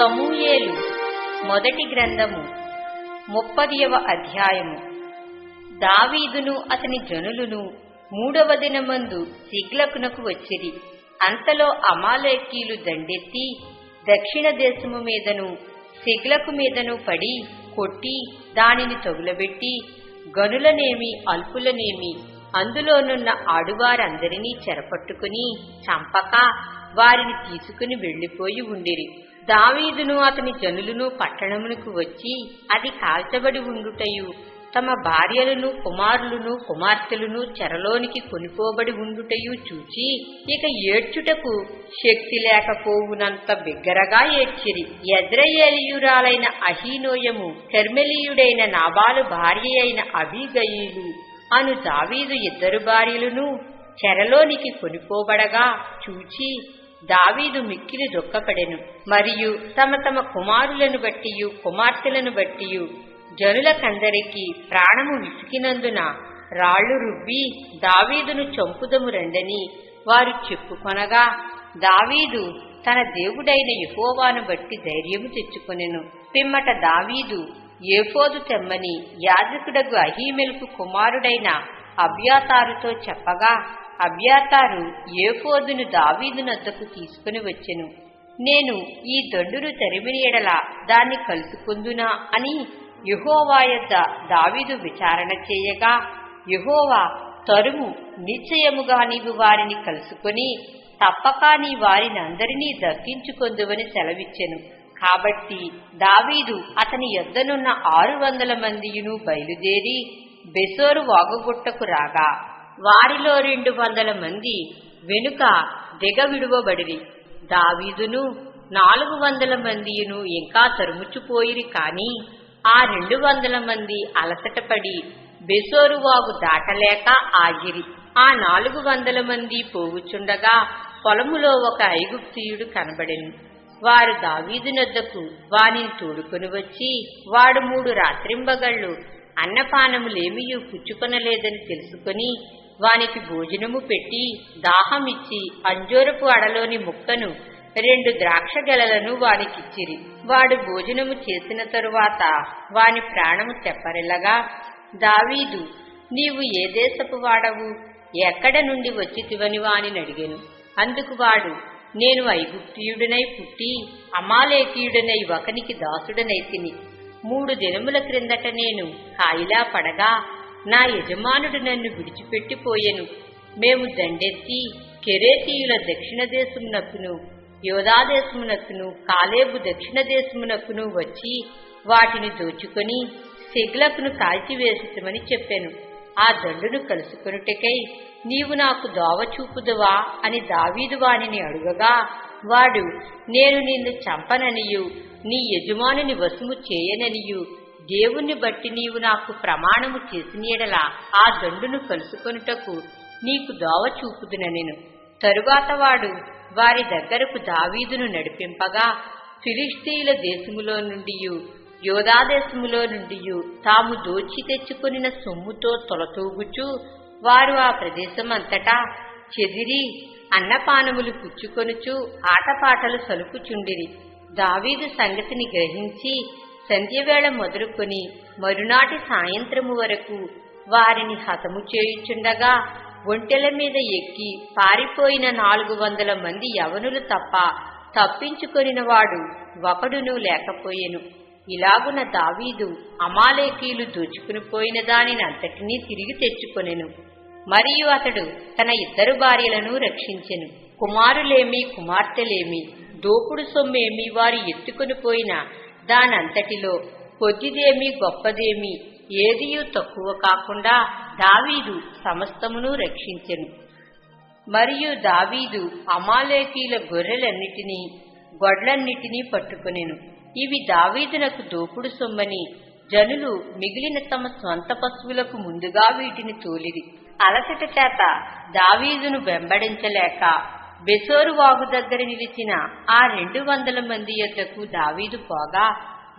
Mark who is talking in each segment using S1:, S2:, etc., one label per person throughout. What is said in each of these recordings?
S1: సమూయేలు. మొదటి గ్రంథము ముప్పదియవ అధ్యాయము. దావీదును అతని జనులును మూడవ దినమందు సిగ్లకునకు వచ్చిరి. అంతలో అమాలేకీలు దండెత్తి దక్షిణ దేశము మీదను సిగ్లకు మీదను పడి కొట్టి దానిని తగులబెట్టి గనులనేమి అల్పులనేమి అందులోనున్న ఆడువారందరినీ చెరపట్టుకుని చంపక వారిని తీసుకుని వెళ్ళిపోయి ఉండిరి. దావీదును అతని జనులను పట్టణమునకు వచ్చి అది కాల్చబడి ఉండుటయు. తమ భార్యలను కుమారులను కుమార్తెలను చెరలోనికి కొనిపోబడి ఉండుటయు చూచి ఇక ఏడ్చుటకు శక్తి లేకపోవునంత బిగ్గరగా ఏడ్చిరి. ఎద్రయేలియురాలైన అహీనోయము కర్మెలీయుడైన నాబాలు భార్య అయిన అభిగయులు అను దావీదు ఇద్దరు భార్యలను చెరలోనికి కొనిపోబడగా చూచి దావీదు మిక్కిలి దుఃఖపడెను. మరియు తమ తమ కుమారులను బట్టియు కుమార్తెలను బట్టియు జనులకందరికీ ప్రాణము విసికినందున రాళ్ళు రువ్వి దావీదును చంపుదము రండని వారు చెప్పుకొనగా దావీదు తన దేవుడైన యహోవాను బట్టి ధైర్యము తెచ్చుకొనెను. పిమ్మట దావీదు ఏఫోదు తెమ్మని యాజకుడగు అహీమెల్కు కుమారుడైన అభ్యాతారుతో చెప్పగా అవ్యాతారు ఏఫోదును దావీదునద్దకు తీసుకుని వచ్చెను. నేను ఈ దండును తరిమిన ఎడల దాన్ని కలుసుకుందునా అని యుహోవా యొద్ద దావీదు విచారణ చేయగా యుహోవా తరుము నిశ్చయముగా నీవు వారిని కలుసుకొని తప్పక నీ వారిని అందరినీ దక్కించుకొందువని సెలవిచ్చెను. కాబట్టి దావీదు అతని యొద్దనున్న ఆరు వందల మందియును బయలుదేరి బెసోరు వాగుగుట్టకు రాగా వారిలో రెండు వందల మంది వెనుక దిగవిడువబడిరి దావీదును నాలుగు వందల మందియును ఇంకా తరుముచుపోయిరి కాని ఆ రెండు వందల మంది అలసటపడి బెసోరువాగు దాటలేక ఆగిరి. ఆ నాలుగు వందల మంది పోగుచుండగా పొలములో ఒక ఐగుప్తియుడు కనబడెను. వారు దావీదునద్దకు వానిని తోడుకొని వచ్చి వాడు మూడు రాత్రింబగళ్ళు అన్నపానములేమీ పుచ్చుకొనలేదని తెలుసుకొని వానికి భోజనము పెట్టి దాహమిచ్చి అంజూరపు అడలోని ముక్కను రెండు ద్రాక్ష గెలలను వానికిచ్చిరి. వాడు భోజనము చేసిన తరువాత వాని ప్రాణము తెప్పరిల్లగా దావీదు నీవు ఏ దేశపు వాడవు? ఎక్కడ నుండి వచ్చితివని వాని అడిగాను అందుకు వాడు నేను ఐగుప్తియుడనై పుట్టి అమాలేకీయుడనై ఒకనికి దాసుడనై తిని. మూడు దినముల క్రిందట నేను కాయిలా పడగా నా యజమానుడు నన్ను విడిచిపెట్టిపోయెను. మేము దండెత్తి కెరేతీయుల దక్షిణ దేశమునకును యోధాదేశమునకును కాలేబు దక్షిణ దేశమునకును వచ్చి వాటిని దోచుకొని సిగ్లకును కాల్చివేసిమని చెప్పాను. ఆ దండును కలుసుకొనుటకై నీవు నాకు దోవ చూపుదువా అని దావీదు వానిని అడుగగా వాడు నేను నిన్ను చంపననియు నీ యజమానుని వసుము చేయననియు దేవుణ్ణి బట్టి నీవు నాకు ప్రమాణము చేసినీడల ఆ దండును కలుసుకొనుటకు నీకు దోవ చూపుదునెను తరువాత వాడు వారి దగ్గరకు దావీదును నడిపింపగా ఫిలిస్తీయుల దేశములో నుండి యోధాదేశములో నుండి తాము దోచి తెచ్చుకొనిన సొమ్ముతో తొలతూగుచూ వారు ఆ ప్రదేశమంతటా చెదిరి అన్నపానములు పుచ్చుకొనుచు ఆటపాటలు సలుపుచుండిరి. దావీదు సంగతిని గ్రహించి సంధ్యవేళ మొదలుకొని మరునాటి సాయంత్రము వరకు వారిని హతము చేయుచుండగా ఒంటెల మీద ఎక్కి పారిపోయిన నాలుగు వందల మంది యవనులు తప్ప తప్పించుకొనినవాడు ఒకడును లేకపోయెను. ఇలాగున దావీదు అమాలేకీలు దోచుకుని పోయిన దానినంతటినీ తిరిగి తెచ్చుకొనెను. మరియు అతడు తన ఇద్దరు భార్యలను రక్షించెను. కుమారులేమి కుమార్తెలేమి దోపుడు సొమ్మేమి వారు ఎత్తుకుని పోయిన దానంతటిలో కొద్దిదేమి గొప్పదేమి ఏదియూ తక్కువ కాకుండా దావీదు సమస్తమును రక్షించెను. మరియు దావీదు అమాలేకీల గొర్రెలన్నిటినీ గొడ్లన్నిటినీ పట్టుకొనెను. ఇవి దావీదునకు దోపుడు సొమ్మని జనులు మిగిలిన తమ స్వంత పశువులకు ముందుగా వీటిని తోలిరి. అలసట చేత దావీదును వెంబడించలేక బెసోరు వాగు దగ్గర నిలిచిన ఆ రెండు వందల మంది యొద్దకు దావీదు పోగా.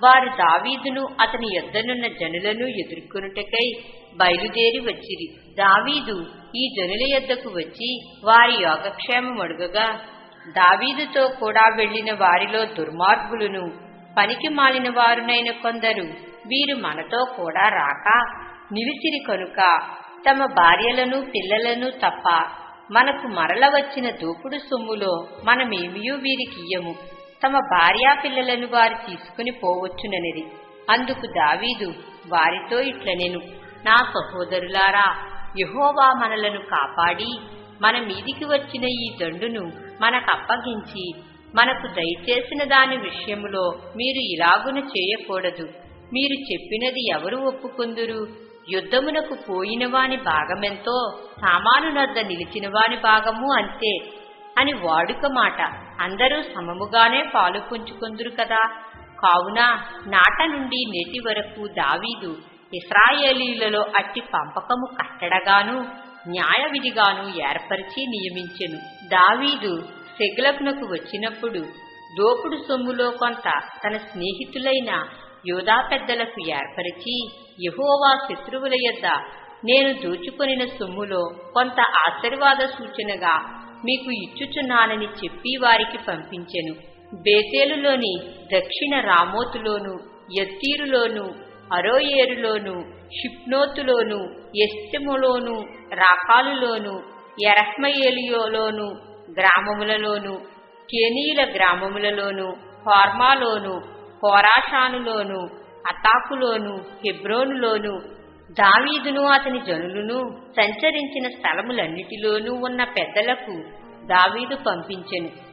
S1: వారు దావీదును అతని యొద్దనున్న జనులను ఎదుర్కొనుటకై బయలుదేరి వచ్చిరి. దావీదు ఈ జనుల యొద్దకు వచ్చి వారి యోగక్షేమం అడుగగా. దావీదుతో కూడా వెళ్ళిన వారిలో దుర్మార్గులను పనికి మాలిన వారునైన కొందరు వీరు మనతో కూడా రాక. నిలిచిరి కనుక తమ భార్యలను పిల్లలను తప్ప మనకు మరల వచ్చిన దూపుడు సొమ్ములో మనమేమియూ వీరికియ్యము తమ భార్యా పిల్లలను వారు తీసుకుని పోవచ్చుననిది. అందుకు దావీదు వారితో ఇట్లనెను నా సహోదరులారా యహోవా మనలను కాపాడి మన మీదికి వచ్చిన ఈ దండును మనకప్పగించి మనకు దయచేసిన దాని విషయములో మీరు ఇలాగున చేయకూడదు. మీరు చెప్పినది ఎవరు ఒప్పుకుందురు? యుద్ధమునకు పోయినవాని భాగమెంతో సామాను నద్ద భాగము అంతే అని వాడుక మాట. అందరూ సమముగానే పాలు పుంచుకుందురు కదా. కావున నాట నుండి నేటి వరకు దావీదు ఇస్రాయేలీలలో అట్టి పంపకము కట్టడగాను న్యాయ విధిగాను ఏర్పరిచి నియమించెను. దావీదు సెగ్లకునకు వచ్చినప్పుడు దోపుడు సొమ్ములో కొంత తన స్నేహితులైన యోధా పెద్దలకు ఏర్పరిచి యహోవా శత్రువుల యొద్ద నేను దోచుకొనిన సొమ్ములో కొంత ఆశీర్వాద సూచనగా మీకు ఇచ్చుచున్నానని చెప్పి వారికి పంపించెను. బేతేలులోని దక్షిణ రామోతులోను యత్తీరులోను అరోయేరులోను షిప్నోతులోను ఎస్తెములోను రాకాలులోను ఎరహ్మయేలియోలోను గ్రామములలోను కేనీల గ్రామములలోను ఫార్మాలోను హోరాషానులోను అతాకులోను హెబ్రోనులోను దావీదును అతని జనులను సంచరించిన స్థలములన్నిటిలోనూ ఉన్న పెద్దలకు దావీదు పంపించెను.